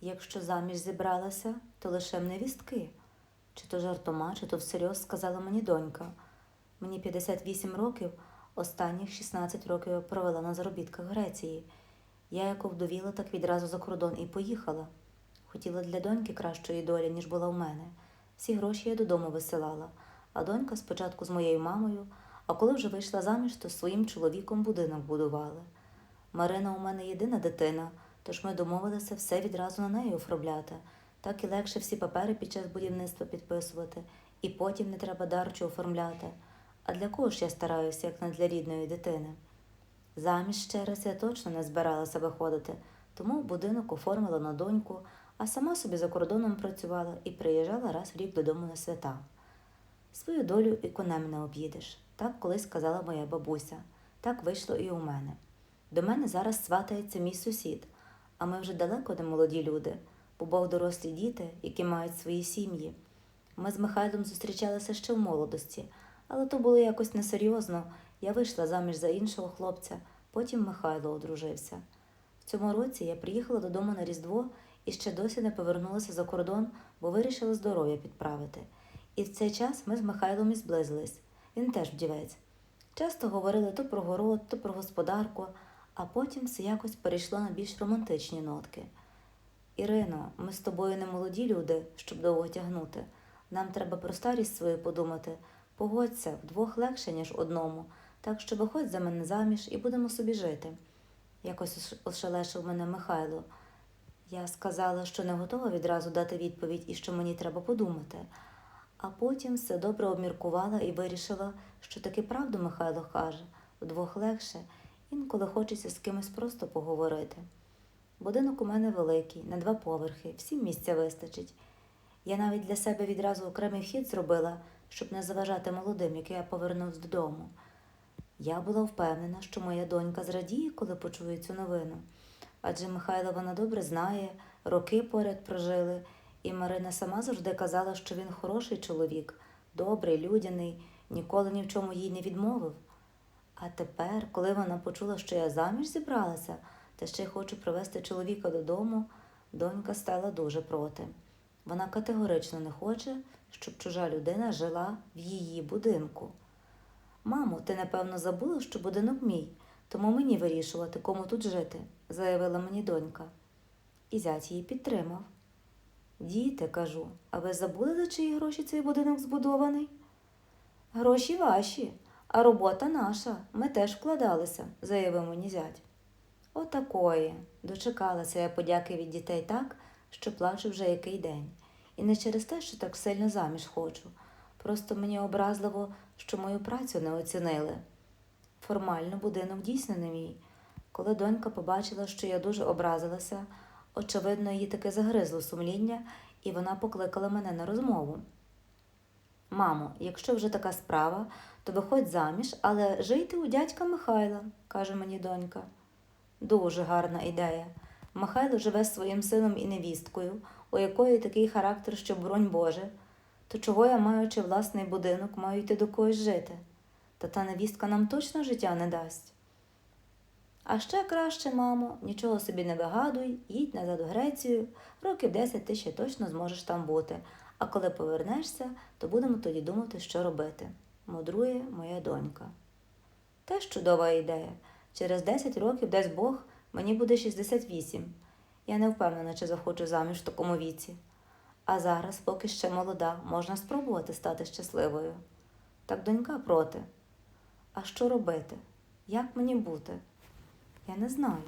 Якщо заміж зібралася, то лише в невістки. Чи то жартома, чи то всерйоз сказала мені донька. Мені 58 років, останніх 16 років я провела на заробітках Греції. Я як овдовіла, так відразу за кордон і поїхала. Хотіла для доньки кращої долі, ніж була в мене. Всі гроші я додому висилала, а донька спочатку з моєю мамою, а коли вже вийшла заміж, то своїм чоловіком будинок будували. Марина у мене єдина дитина, тож ми домовилися все відразу на неї оформляти. Так і легше всі папери під час будівництва підписувати, і потім не треба дарчу оформляти. А для кого ж я стараюся, як не для рідної дитини? Заміж ще раз я точно не збиралася виходити, тому будинок оформила на доньку, а сама собі за кордоном працювала і приїжджала раз в рік додому на свята. Свою долю і конем не об'їдеш. Так колись казала моя бабуся. Так вийшло і у мене. До мене зараз сватається мій сусід, а ми вже далеко не молоді люди, бо Бог дорослі діти, які мають свої сім'ї. Ми з Михайлом зустрічалися ще в молодості, але то було якось несерйозно. Я вийшла заміж за іншого хлопця, потім Михайло одружився. В цьому році я приїхала додому на Різдво і ще досі не повернулася за кордон, бо вирішила здоров'я підправити. І в цей час ми з Михайлом і зблизились. Він теж вдівець. Часто говорили то про город, то про господарку, а потім все якось перейшло на більш романтичні нотки. Ірино, ми з тобою не молоді люди, щоб довго тягнути. Нам треба про старість свою подумати. Погодься, вдвох легше, ніж одному, так що виходь за мене заміж і будемо собі жити. Якось ошелешив мене Михайло. Я сказала, що не готова відразу дати відповідь і що мені треба подумати. А потім все добре обміркувала і вирішила, що таки правду Михайло каже вдвох легше, інколи хочеться з кимось просто поговорити. Будинок у мене великий, на два поверхи, всім місця вистачить. Я навіть для себе відразу окремий вхід зробила, щоб не заважати молодим, як я повернусь додому. Я була впевнена, що моя донька зрадіє, коли почує цю новину. Адже Михайло вона добре знає, роки поряд прожили, і Марина сама завжди казала, що він хороший чоловік, добрий, людяний, ніколи ні в чому їй не відмовив. А тепер, коли вона почула, що я заміж зібралася, та ще хочу привезти чоловіка додому, донька стала дуже проти. Вона категорично не хоче, щоб чужа людина жила в її будинку. Мамо, ти напевно забула, що будинок мій, тому мені вирішувати, кому тут жити, заявила мені донька. І зять її підтримав. Діти, кажу, а ви забули, за чиї гроші цей будинок збудований? Гроші ваші, а робота наша. Ми теж вкладалися, заявив мені зять. Отакої. Дочекалася я подяки від дітей так, що плачу вже який день. І не через те, що так сильно заміж хочу. Просто мені образливо, що мою працю не оцінили. Формально будинок дійсно не мій. Коли донька побачила, що я дуже образилася, очевидно, її таки загризло сумління, і вона покликала мене на розмову. Мамо, якщо вже така справа, то виходь заміж, але жийте у дядька Михайла, каже мені донька. Дуже гарна ідея. Михайло живе з своїм сином і невісткою, у якої такий характер, що бронь Боже. То чого я, маючи власний будинок, маю йти до когось жити? Та та невістка нам точно життя не дасть. А ще краще, мамо, нічого собі не вигадуй, їдь назад у Грецію, років 10 ти ще точно зможеш там бути. А коли повернешся, то будемо тоді думати, що робити. Мудрує моя донька. Теж чудова ідея. Через 10 років, дасть Бог, мені буде 68. Я не впевнена, чи захочу заміж в такому віці. А зараз, поки ще молода, можна спробувати стати щасливою. Так донька проти. А що робити? Як мені бути? Я не знаю.